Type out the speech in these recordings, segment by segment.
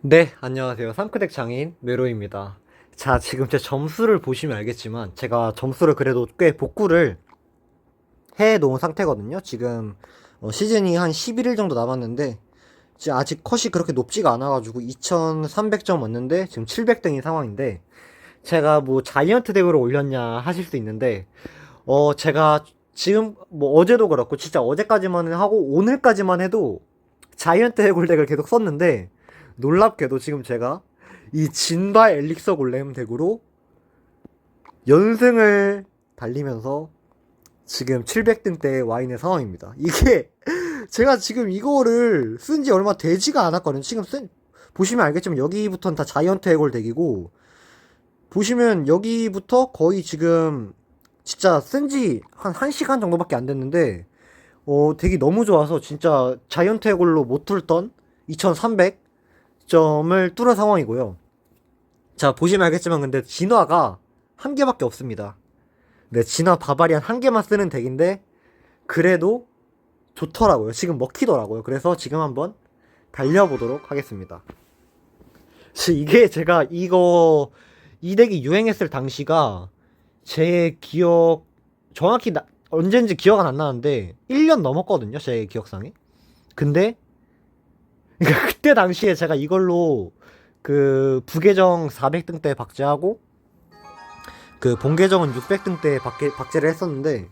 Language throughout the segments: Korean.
네, 안녕하세요. 삼크덱 장인 메로입니다. 자, 지금 제 점수를 보시면 알겠지만 제가 점수를 그래도 꽤 복구를 해 놓은 상태거든요. 지금 어, 시즌이 한 11일 정도 남았는데 아직 컷이 그렇게 높지가 않아가지고 2300점 왔는데 지금 700등인 상황인데 제가 뭐 자이언트 덱으로 올렸냐 하실 수 있는데 어 제가 지금 뭐 어제도 그렇고 진짜 어제까지만 하고 오늘까지만 해도 자이언트 해골 덱을 계속 썼는데 놀랍게도 지금 제가 이 진바 엘릭서 골렘 덱으로 연승을 달리면서 지금 700등대에 와 있는 상황입니다. 이게 제가 지금 이거를 쓴 지 얼마 되지가 않았거든요. 지금 쓴 보시면 알겠지만 여기부터는 다 자이언트 해골 덱이고 보시면 여기부터 거의 지금 진짜 쓴 지 한 1시간 정도밖에 안 됐는데 어 덱이 너무 좋아서 진짜 자이언트 해골로 못 뚫던 2300 점을 뚫은 상황이고요. 자, 보시면 알겠지만 근데 진화가 한 개밖에 없습니다. 네, 진화 바바리안 한 개만 쓰는 덱인데 그래도 좋더라고요. 지금 먹히더라고요. 그래서 지금 한번 달려보도록 하겠습니다. 지- 이게 제가 이거 이 덱이 유행했을 당시가 제 기억 정확히 나- 언젠지 기억은 안 나는데 1년 넘었거든요. 제 기억상에. 근데 그러니까 그때 당시에 제가 이걸로 그 부계정 400등 때 박제하고 그 본계정은 600등 때 박제, 박제를 했었는데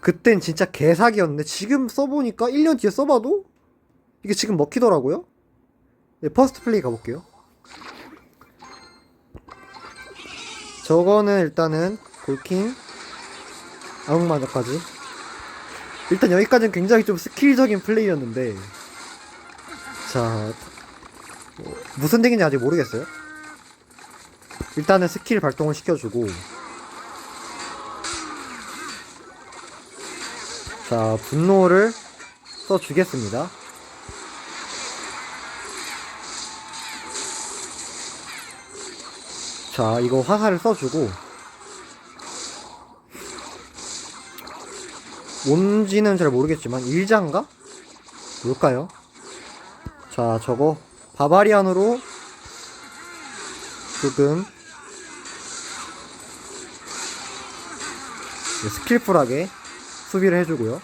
그땐 진짜 개사기였는데 지금 써보니까 1년 뒤에 써봐도 이게 지금 먹히더라고요. 네, 퍼스트 플레이 가볼게요. 저거는 일단은 골킹 암흑마저까지 일단 여기까지는 굉장히 좀 스킬적인 플레이였는데 자 뭐, 무슨 덱인지 아직 모르겠어요. 일단은 스킬 발동을 시켜주고 자 분노를 써주겠습니다. 자 이거 화살을 써주고 뭔지는 잘 모르겠지만 일장가? 뭘까요? 자 저거 바바리안으로 조금 네, 스킬풀하게 수비를 해주고요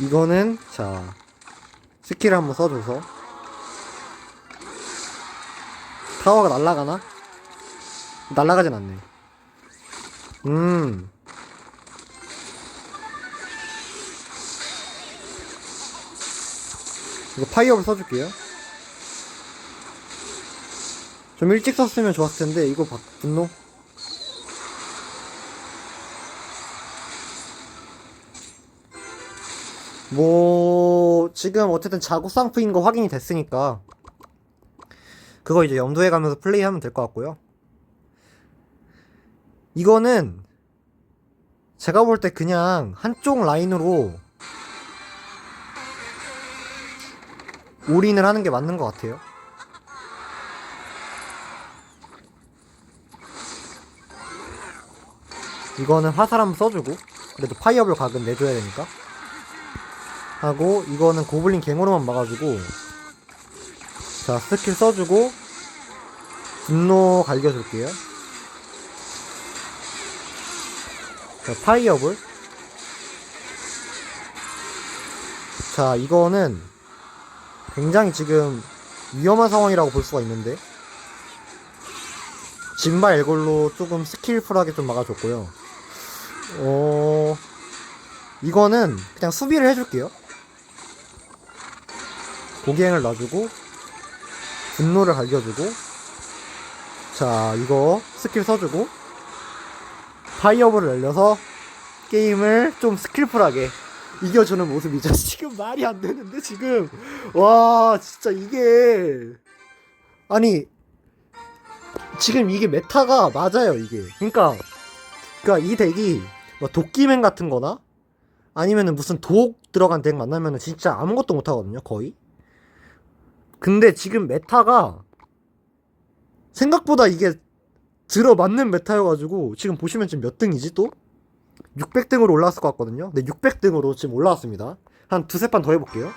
이거는 자 스킬 한번 써줘서 타워가 날아가나? 날아가진 않네. 음. 이거 파이어를 써줄게요. 좀 일찍 썼으면 좋았을 텐데, 이거 박, 분노? 뭐, 지금 어쨌든 자국 상프인 거 확인이 됐으니까, 그거 이제 염두에 가면서 플레이하면 될 것 같고요. 이거는 제가 볼 때 그냥 한쪽 라인으로 올인을 하는 게 맞는 것 같아요. 이거는 화살 한번 써주고 그래도 파이어블 각은 내줘야 되니까 하고 이거는 고블린 갱으로만 막아주고 자 스킬 써주고 분노 갈겨줄게요. 자 파이어볼. 자 이거는 굉장히 지금 위험한 상황이라고 볼 수가 있는데 진바 엘골로 조금 스킬풀하게 좀 막아줬고요. 어 이거는 그냥 수비를 해줄게요. 고갱을 놔주고 분노를 갈겨주고 자 이거 스킬 써주고 파이어볼을 날려서 게임을 좀 스킬풀하게 이겨주는 모습이죠. 지금 말이 안 되는데 지금. 와 진짜 이게. 아니 지금 이게 메타가 맞아요 이게. 그러니까 그러니까 이 덱이 뭐 도끼맨 같은 거나 아니면은 무슨 도옥 들어간 덱 만나면은 진짜 아무것도 못 하거든요 거의. 근데 지금 메타가 생각보다 이게 들어맞는 메타여가지고 지금 보시면 지금 몇 등이지 또? 600등으로 올라왔을 것 같거든요. 근데 600등으로 지금 올라왔습니다. 한 두세 판 더 해볼게요.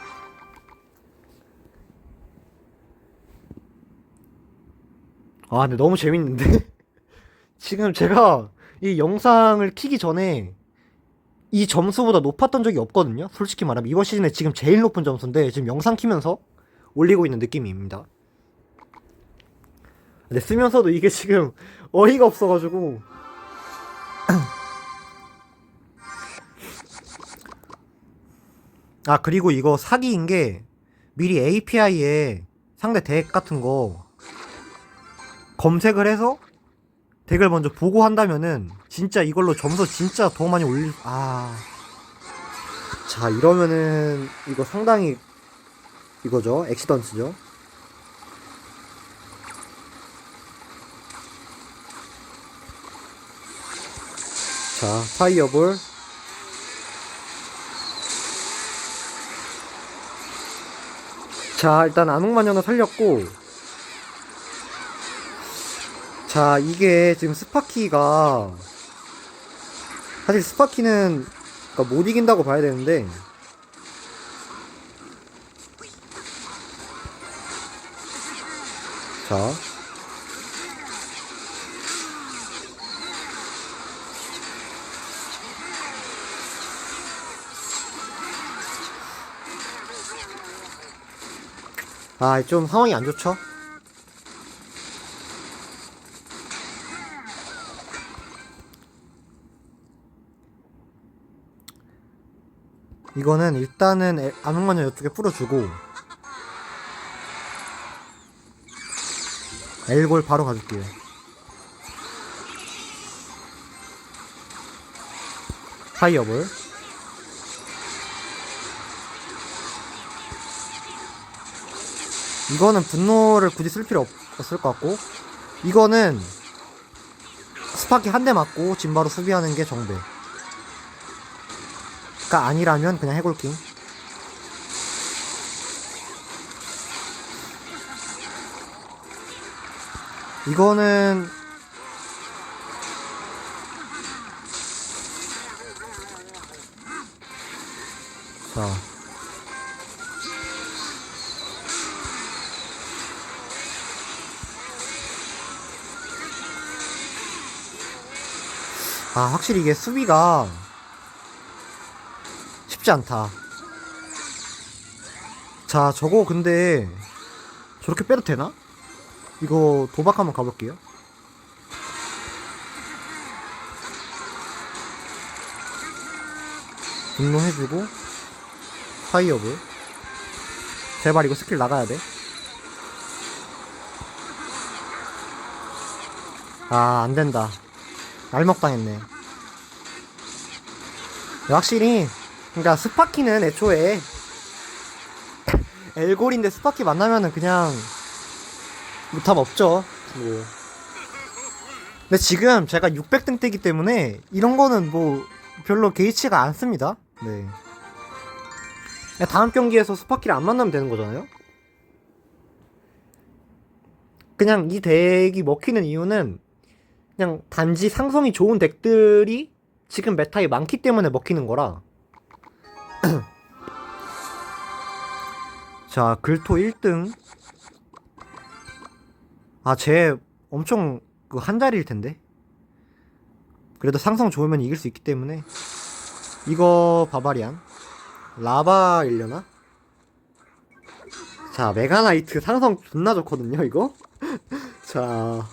아, 근데 너무 재밌는데? 지금 제가 이 영상을 키기 전에 이 점수보다 높았던 적이 없거든요. 솔직히 말하면 이번 시즌에 지금 제일 높은 점수인데 지금 영상 키면서 올리고 있는 느낌입니다. 근데 쓰면서도 이게 지금 어이가 없어가지고 아 그리고 이거 사기인 게 미리 API에 상대 덱 같은 거 검색을 해서 덱을 먼저 보고 한다면은 진짜 이걸로 점수 진짜 더 많이 올릴 아. 자, 이러면은 이거 상당히 이거죠. 엑시던트죠. 자, 파이어볼. 자, 일단 암흑마녀는 살렸고. 자, 이게 지금 스파키가 사실 스파키는 그러니까 못 이긴다고 봐야 되는데. 자 아, 좀 상황이 안 좋죠? 이거는 일단은 에- 암흑마녀 이쪽에 풀어주고 엘골 바로 가줄게요 파이어볼 이거는 분노를 굳이 쓸 필요 없, 없을 것 같고 이거는 스파키 한 대 맞고 진바로 수비하는 게 정배. 가 아니라면 그냥 해골킹. 이거는 자 아, 확실히 이게 수비가 쉽지 않다. 자, 저거 근데 저렇게 빼도 되나? 이거 도박 한번 가볼게요. 분노해주고 파이어볼 제발 이거 스킬 나가야 돼. 아, 안 된다. 날먹당했네. 확실히 그러니까 스파키는 애초에 엘골인데 스파키 만나면은 그냥 무탑 없죠. 뭐. 근데 지금 제가 600등 때기 때문에 이런 거는 뭐 별로 개의치가 않습니다. 네. 다음 경기에서 스파키를 안 만나면 되는 거잖아요. 그냥 이 덱이 먹히는 이유는 그냥 단지 상성이 좋은 덱들이 지금 메타에 많기 때문에 먹히는 거라. 자, 글토 1등. 아, 쟤 엄청 그 한 자리일 텐데. 그래도 상성 좋으면 이길 수 있기 때문에. 이거 바바리안. 라바일려나? 자, 메가나이트 상성 존나 좋거든요, 이거. 자.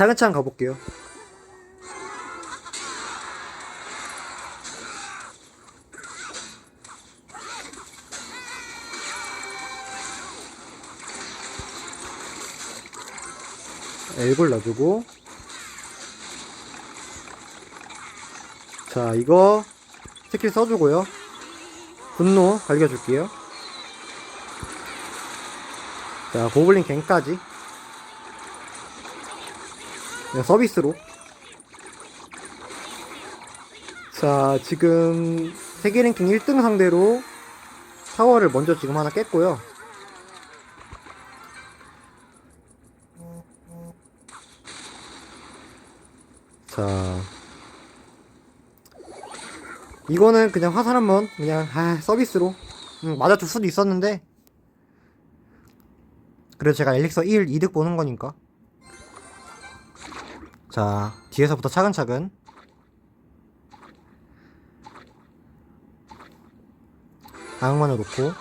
차근차근 가볼게요. 엘골 놔주고. 자 이거 스킬 써주고요. 분노 갈겨줄게요. 자 고블린 갱까지 그냥 서비스로. 자 지금 세계 랭킹 1등 상대로 타워를 먼저 지금 하나 깼고요. 자. 이거는 그냥 화살 한번 그냥 아, 서비스로 음, 맞아줄 수도 있었는데. 그래도 제가 엘릭서 1 이득 보는 거니까 자 뒤에서부터 차근차근. 악마을 놓고.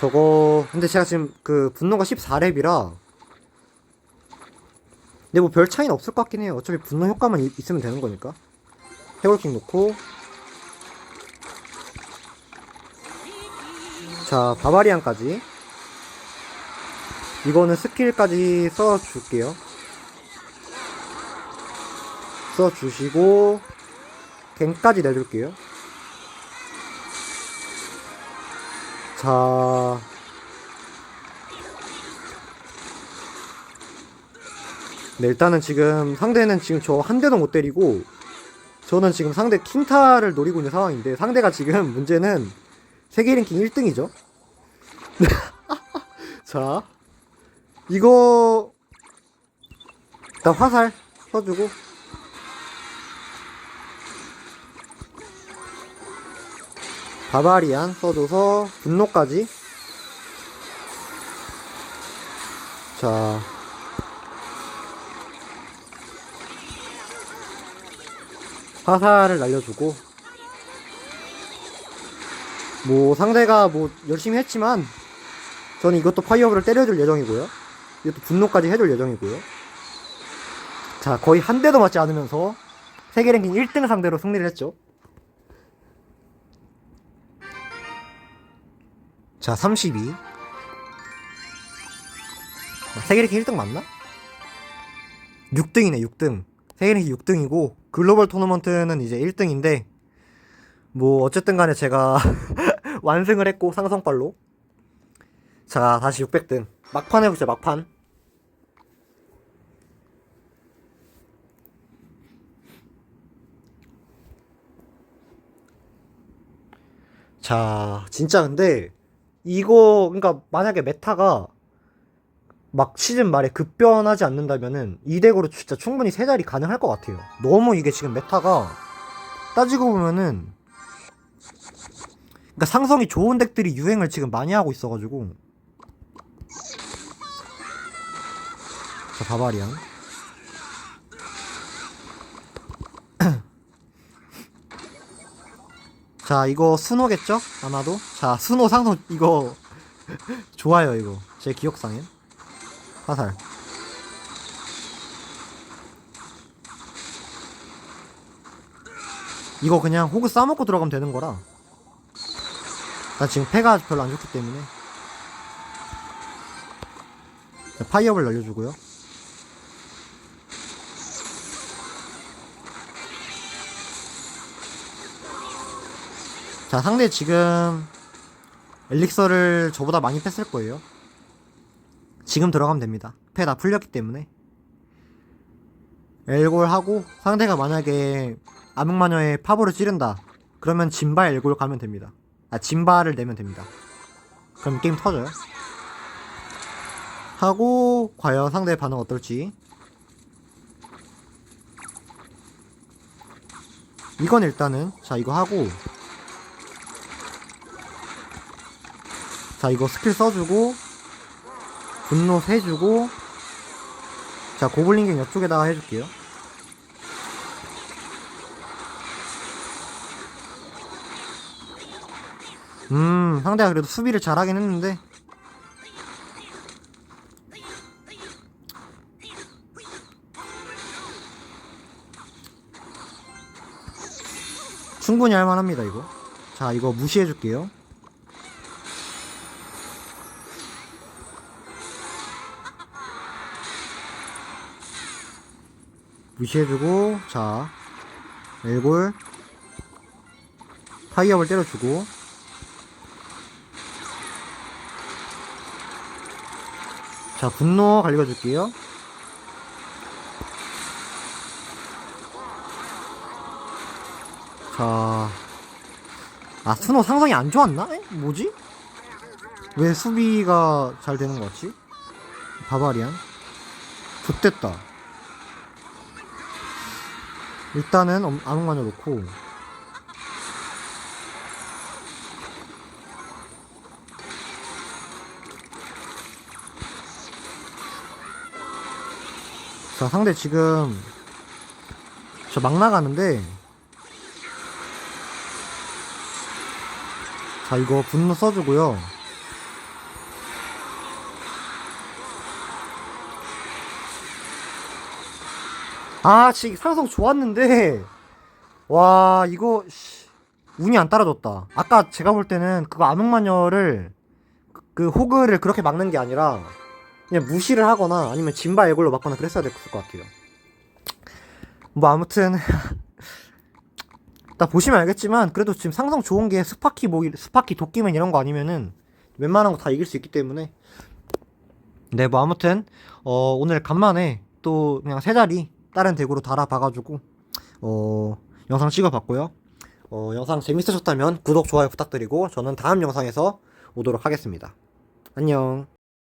저거 근데 제가 지금 그 분노가 14렙이라 근데 뭐 별 차이는 없을 것 같긴 해요. 어차피 분노 효과만 이- 있으면 되는 거니까. 해골킹 놓고. 자 바바리안까지. 이거는 스킬까지 써줄게요 써주시고 갱까지 내줄게요 자 네, 일단은 지금 상대는 지금 저 한 대도 못 때리고 저는 지금 상대 킹타를 노리고 있는 상황인데 상대가 지금 문제는 세계 랭킹 1등이죠. 자, 이거 일단 화살 써주고 바바리안 써줘서 분노까지. 자. 화살을 날려주고. 뭐 상대가 뭐 열심히 했지만 저는 이것도 파이어볼을 때려줄 예정이고요. 이것도 분노까지 해줄 예정이고요. 자 거의 한 대도 맞지 않으면서 세계 랭킹 1등 상대로 승리를 했죠 자 32. 아, 세계 랭킹 1등 맞나? 6등이네 6등 세계 랭킹 6등이고 글로벌 토너먼트는 이제 1등인데 뭐 어쨌든 간에 제가 완승을 했고 상성빨로 자 다시 600등 막판 해보자 막판 자 진짜 근데 이거 그러니까 만약에 메타가 막 시즌 말에 급변하지 않는다면은 이 덱으로 진짜 충분히 세 자리 가능할 것 같아요. 너무 이게 지금 메타가 따지고 보면은 그러니까 상성이 좋은 덱들이 유행을 지금 많이 하고 있어가지고 자 바바리안 자 이거 순호겠죠? 아마도? 자 순호 상성 이거 좋아요 이거. 제 기억상엔. 화살. 이거 그냥 호그 싸먹고 들어가면 되는 거라. 나 지금 패가 별로 안 좋기 때문에. 자, 파이어볼 날려주고요 자 상대 지금 엘릭서를 저보다 많이 뺐을 거예요. 지금 들어가면 됩니다. 패 다 풀렸기 때문에. 엘골 하고 상대가 만약에 암흑마녀의 파보를 찌른다. 그러면 진바 엘골 가면 됩니다. 아 진바를 내면 됩니다. 그럼 게임 터져요. 하고 과연 상대의 반응 어떨지. 이건 일단은 자 이거 하고 자 이거 스킬 써주고 분노 세주고 자 고블린갱 옆쪽에다가 해줄게요. 음 상대가 그래도 수비를 잘하긴 했는데. 충분히 할만합니다 이거. 자 이거 무시해줄게요 무시해주고 자 엘골 파이어볼 때려주고 자 분노 갈겨줄게요 자, 아, 스노 상성이 안 좋았나? 에? 뭐지? 왜 수비가 잘 되는 거 같지? 바바리안? 좋됐다. 일단은 엄- 암흑마녀 놓고. 자 상대 지금 저 막 나가는데. 자 이거 분노 써주고요 아 지금 상성 좋았는데. 와 이거 씨, 운이 안 따라줬다. 아까 제가 볼 때는 그거 암흑마녀를 그, 그 호그를 그렇게 막는 게 아니라 그냥 무시를 하거나 아니면 진바 애골로 막거나 그랬어야 될것 같아요. 뭐 아무튼. 딱 보시면 알겠지만 그래도 지금 상성 좋은 게 스파키 뭐 스파키 도끼맨 이런 거 아니면은 웬만한 거 다 이길 수 있기 때문에. 네 뭐 아무튼 어 오늘 간만에 또 그냥 세 자리 다른 대구로 달아 봐가지고 어 영상 찍어봤고요. 어 영상 재밌으셨다면 구독 좋아요 부탁드리고 저는 다음 영상에서 오도록 하겠습니다. 안녕